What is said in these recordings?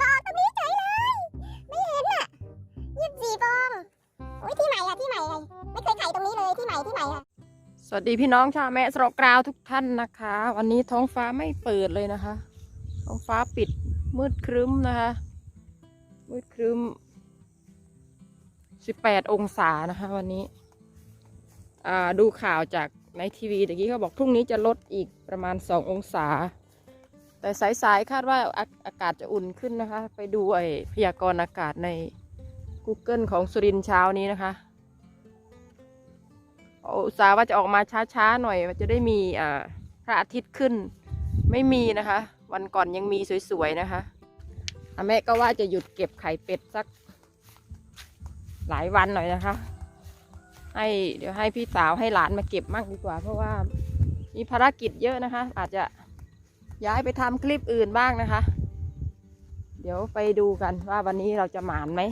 รอตรงนี้เฉยเลย ไม่เห็นอะยี่สิบสี่ฟองโอ้ยที่ใหม่อะที่ใหม่ไงไม่เคยไข่ตรงนี้เลยที่ใหม่ที่ใหม่อะสวัสดีพี่น้องชาวแม่สระกราวทุกท่านนะคะ วันนี้ท้องฟ้าไม่เปิดเลยนะคะ ท้องฟ้าปิดมืดครึ้มนะคะ มืดครึ้ม18องศานะคะ วันนี้อ่าดูข่าวจากในทีวีตะกี้เขาบอกพรุ่งนี้จะลดอีกประมาณ2องศา แต่สายๆคาดว่าอาอากาศจะอุ่นขึ้นนะคะ ไปดูไอ้พยากรณ์อากาศใน Google ของสุรินทร์เช้านี้นะคะอุตส่าห์ว่าจะออกมาช้าๆหน่อยจะได้มีอ่าพระอาทิตย์ขึ้น ไม่มีนะคะ วันก่อนยังมีสวยๆนะคะอแม่ก็ว่าจะหยุดเก็บไข่เป็ดสักหลายวันหน่อยนะคะ ให้เดี๋ยวให้พี่สาวให้หลานมาเก็บมั่งดีกว่า เพราะว่ามีภารกิจเยอะนะคะ อาจจะ ย้ายไปทำคลิปอื่นบ้างนะคะ เดี๋ยวไปดูกันว่าวันนี้เราจะหมานไหม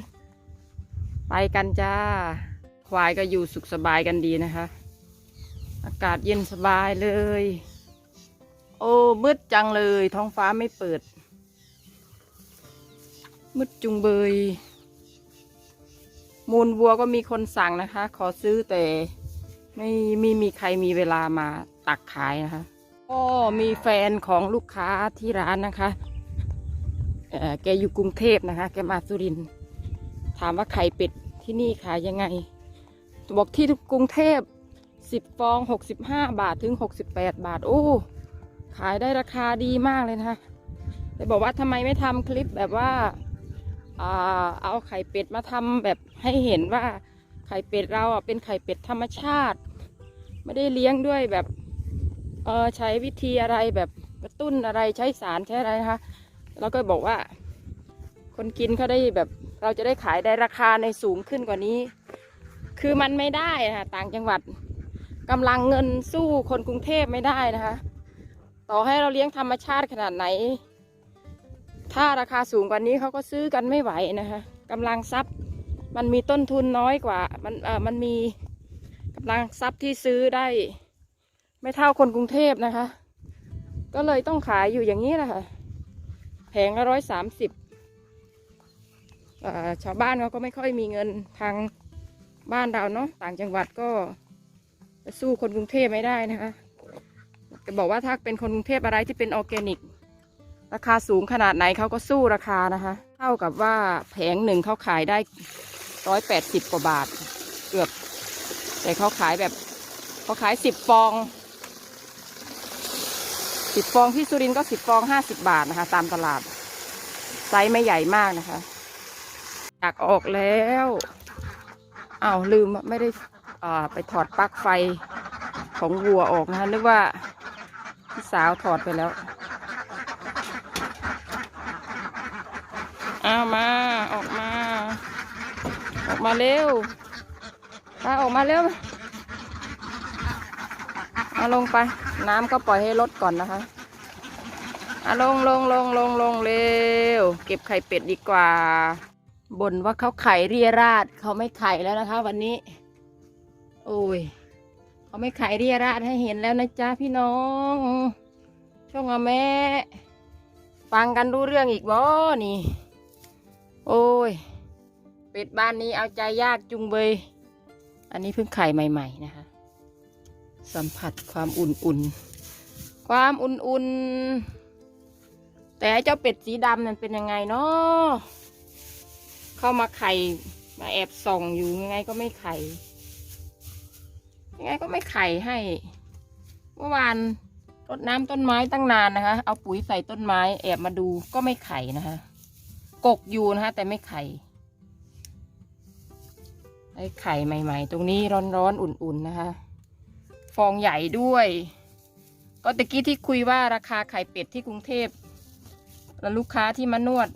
ไปกันจ้า ควายก็อยู่สุขสบายกันดีนะคะ อากาศเย็นสบายเลย โอ้มืดจังเลยท้องฟ้าไม่เปิด มืดจุงเบย มูลวัวก็มีคนสั่งนะคะ ขอซื้อแต่ไม่ไม่มีใครมีเวลามาตักขายนะคะ ก็มีแฟนของลูกค้าที่ร้านนะคะเอ่อแกอยู่กรุงเทพนะคะ แกมาสุรินถามว่าไข่เป็ดที่นี่ขายยังไง บอกที่กรุงเทพสิบฟองหกสิบห้าบาทถึงหกสิบแปดบาท โอ้ ขายได้ราคาดีมากเลยนะคะแต่บอกว่าทำไมไม่ทำคลิปแบบว่าเอาไข่เป็ดมาทำแบบให้เห็นว่าไข่เป็ดเราเป็นไข่เป็ดธรรมชาติ ไม่ได้เลี้ยงด้วยแบบ เออใช้วิธีอะไรแบบกระตุ้นอะไรใช้สารใช้อะไรนะคะ แล้วก็บอกว่า คนกินเขาได้แบบเราจะได้ขายได้ราคาในสูงขึ้นกว่านี้ คือมันไม่ได้นะคะต่างจังหวัดกำลังเงินสู้คนกรุงเทพไม่ได้นะคะ ต่อให้เราเลี้ยงธรรมชาติขนาดไหน ถ้าราคาสูงกว่านี้เขาก็ซื้อกันไม่ไหวนะคะกำลังทรัพย์มันมีต้นทุนน้อยกว่า มันเออมันมีกำลังทรัพย์ที่ซื้อได้ ไม่เท่าคนกรุงเทพนะคะ ก็เลยต้องขายอยู่อย่างนี้แหละค่ะ แผงละร้อยสามสิบชาวบ้านเขาก็ไม่ค่อยมีเงินทางบ้านเราเนาะต่างจังหวัดก็สู้คนกรุงเทพไม่ได้นะคะจะบอกว่าถ้าเป็นคนกรุงเทพอะไรที่เป็นออร์แกนิก ราคาสูงขนาดไหนเขาก็สู้ราคานะคะ เท่ากับว่าแผงหนึ่งเขาขายได้ร้อยแปดสิบกว่าบาท เกือบ แต่เขาขายแบบเขาขายสิบฟอง สิบฟองที่สุรินทร์ก็สิบฟองห้าสิบบาทนะคะ ตามตลาด ไซส์ไม่ใหญ่มากนะคะอยากออกแล้วอ้าวลืมไม่ได้อ่าไปถอดปลั๊กไฟของวัวออกนะคะนึกว่าพี่สาวถอดไปแล้วอ้าวมาออกมา ออกมาเร็วมาออกมาเร็วมาลงไป น้ำก็ปล่อยให้ลดก่อนนะคะอะลงลงลงลงลงเร็ว เก็บไข่เป็ดดีกว่าบ่นว่าเขาไข่เรียราดเขาไม่ไข่แล้วนะคะ วันนี้ โอ้ยเขาไม่ไข่เรียราดให้เห็นแล้วนะจ๊ะพี่น้องช่องอาแม่ฟังกันรู้เรื่องอีกบ่นี่ โอ้ย เป็ดบ้านนี้เอาใจยากจุงเบย อันนี้เพิ่งไข่ใหม่ ๆ นะคะ สัมผัสความอุ่นๆ ความอุ่นๆ แต่ไอเจ้าเป็ดสีดำนั่นเป็นยังไงเนาะเข้ามาไข่มาแอบส่องอยู่ยังไงก็ไม่ไข่ยังไงก็ไม่ไข่ให้ เมื่อวานรดน้ำต้นไม้ตั้งนานนะคะ เอาปุ๋ยใส่ต้นไม้แอบมาดูก็ไม่ไข่นะคะกกอยู่นะคะแต่ไม่ไข่ไอ้ไข่ใหม่ ๆ ตรงนี้ร้อนๆ อุ่นๆ นะคะ ฟองใหญ่ด้วย ก็ตะกี้ที่คุยว่าราคาไข่เป็ดที่กรุงเทพแล้วลูกค้าที่มานวด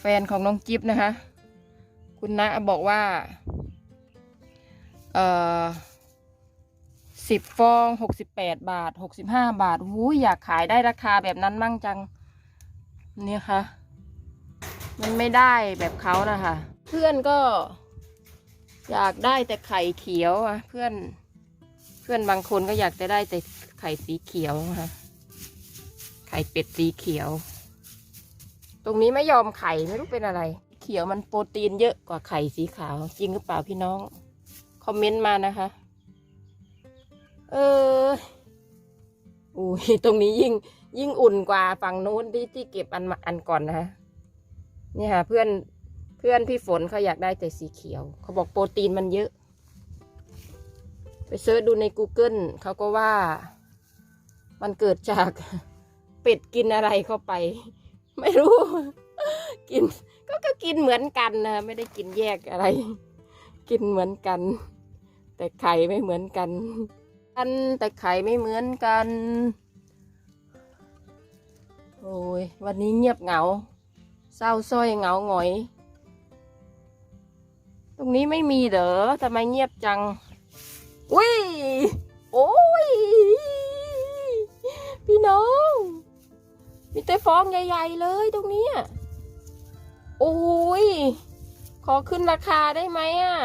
แฟนของน้องจิ๊บนะคะ คุณนะบอกว่าเอ่อสิบฟองหกสิบแปดบาทหกสิบห้าบาทหูยอยากขายได้ราคาแบบนั้นมั่งจัง เนี่ยค่ะ มันไม่ได้แบบเขานะคะ เพื่อนก็ อยากได้แต่ไข่เขียวอะเพื่อน เพื่อนบางคนก็อยากจะได้แต่ไข่สีเขียวนะคะไข่เป็ดสีเขียว ตรงนี้ไม่ยอมไข่ไม่รู้เป็นอะไร เขียวมันโปรตีนเยอะกว่าไข่สีขาว จริงหรือเปล่าพี่น้อง คอมเมนต์มานะคะ เอออุ้ยตรงนี้ยิ่งยิ่งอุ่นกว่าฝั่งนู้นที่ที่เก็บอันอันก่อนนะคะนี่ค่ะเพื่อนเพื่อนพี่ฝนเขาอยากได้แต่สีเขียว เขาบอกโปรตีนมันเยอะ ไปเซิร์ชดูใน Google เขาก็ว่า มันเกิดจากเป็ดกินอะไรเข้าไป ไม่รู้ กิน ก็ก็กินเหมือนกันนะไม่ได้กินแยกอะไร กินเหมือนกัน แต่ไข่ไม่เหมือนกันกันแต่ไข่ไม่เหมือนกัน โอ้ยวันนี้เงียบเหงา เศร้าส้อยเหงาหงอย ตรงนี้ไม่มีเหรอทำไมเงียบจัง อุ้ย โอ้ย พี่น้อง มีแต่ฟองใหญ่ๆเลยตรงนี้ยโอ้ย ขอขึ้นราคาได้ไหมอะ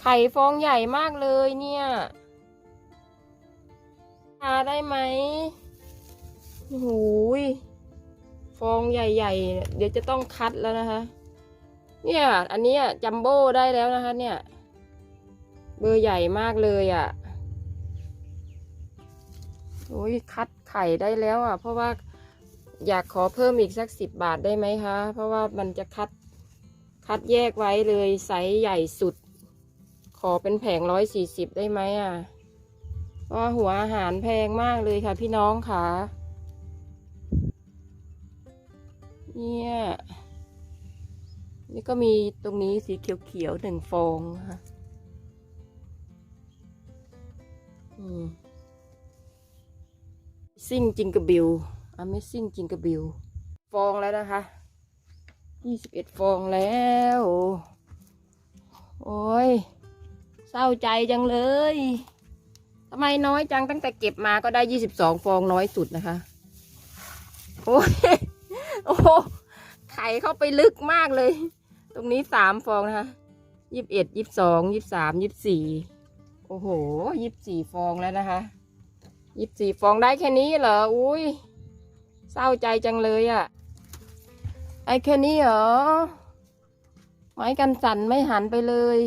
ไข่ฟองใหญ่มากเลยเนี่ยราคาได้ไหมโอ้ยฟองใหญ่ๆ เดี๋ยวจะต้องคัดแล้วนะคะ เนี่ย อันนี้จัมโบ้ได้แล้วนะคะเนี่ย เบอร์ใหญ่มากเลยอะ่ะโอ้ยคัดไข่ได้แล้วอะ่ะ เพราะว่าอยากขอเพิ่มอีกสักสิบบาทได้ไหมคะ เพราะว่ามันจะคัดคัดแยกไว้เลยไซส์ใหญ่สุด ขอเป็นแผงร้อยสี่สิบได้ไหมอะ่ะเพราะว่าหัวอาหารแพงมากเลยค่ะพี่น้องค่ะ เนี่ย นี่ก็มีตรงนี้สีเขียวๆหนึ่งฟองนะคะ ซิ่งจิงกระบิวอเมซิ่งจิงกระบิว ฟองแล้วนะคะยี่สิบเอ็ดฟองแล้ว โอ้ย เศร้าใจจังเลยทำไมน้อยจังตั้งแต่เก็บมาก็ได้ยี่สิบสองฟองน้อยสุดนะคะ โอ้ย โอ้โหไข่เข้าไปลึกมากเลย ตรงนี้สามฟองนะคะยี่สิบเอ็ดยี่สิบสองยี่สิบสามยี่สิบสี่ โอ้โหยี่สิบสี่ฟองแล้วนะคะยี่สิบสี่ฟองได้แค่นี้เหรอ อุ้ยเศร้าใจจังเลยอะ่ะ ไอ้แค่นี้เหรอ ไม้กันสั่นไม่หันไปเลย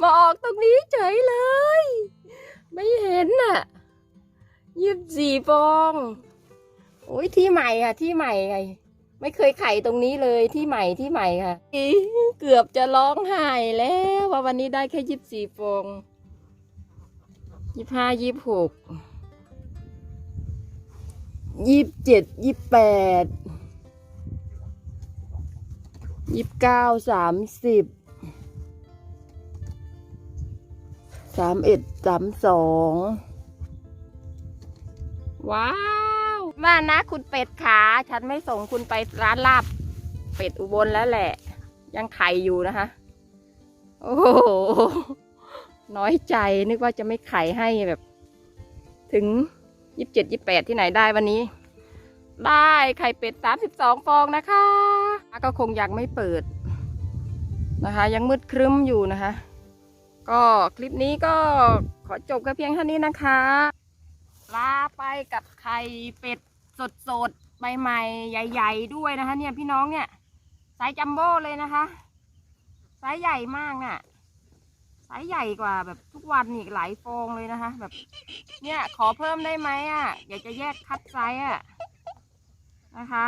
มาออกตรงนี้เฉยเลย ไม่เห็นน่ะยี่สิบสี่ฟองโอ้ยที่ใหม่ค่ะ ที่ใหม่ไง ไม่เคยไข่ตรงนี้เลยที่ใหม่ที่ใหม่ค่ะอี๋เกือบจะร้องไห้แล้วว่าวันนี้ได้แค่ยี่สิบสี่ฟองยี่ห้ายี่หกยี่สิบเจ็ดยี่แปดยี่เก้าสามสิบสามเอ็ดสามสองว้า วมานะคุณเป็ดขา ฉันไม่ส่งคุณไปร้านลาบ เป็ดอุบลแล้วแหละ ยังไข่อยู่นะคะ โอ้โหน้อยใจนึกว่าจะไม่ไข่ให้แบบ ถึงยี่สิบเจ็ดยี่แปดที่ไหนได้วันนี้ ได้ไข่เป็ดสามสิบสองฟองนะคะ ก็คงยังไม่เปิดนะคะ ยังมืดครึ้มอยู่นะคะ ก็คลิปนี้ก็ขอจบแค่เพียงเท่านี้นะคะ ลาไปกับไข่เป็ด สดๆใบใหม่ใหญ่ๆด้วยนะคะ เนี่ยพี่น้องเนี่ยไซส์จัมโบ้เลยนะคะไซส์ใหญ่มากน่ะไซส์ใหญ่กว่าแบบทุกวันอีกหลายฟองเลยนะคะ แบบ เนี่ยขอเพิ่มได้ไหมอะอยากจะแยกคัดไซส์อะนะคะ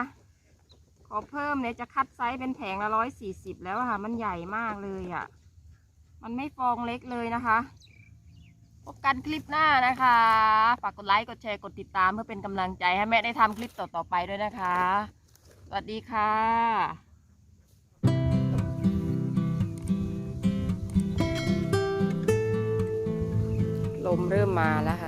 ขอเพิ่มเนี่ยจะคัดไซส์เป็นแผงละร้อยสี่สิบแล้วค่ะ มันใหญ่มากเลยอะ มันไม่ฟองเล็กเลยนะคะ พบกันคลิปหน้านะคะ ฝากกดไลค์กดแชร์กดติดตามเพื่อเป็นกำลังใจให้แม่ได้ทำคลิปต่อๆไปด้วยนะคะ สวัสดีค่ะลมเริ่มมาแล้วค่ะ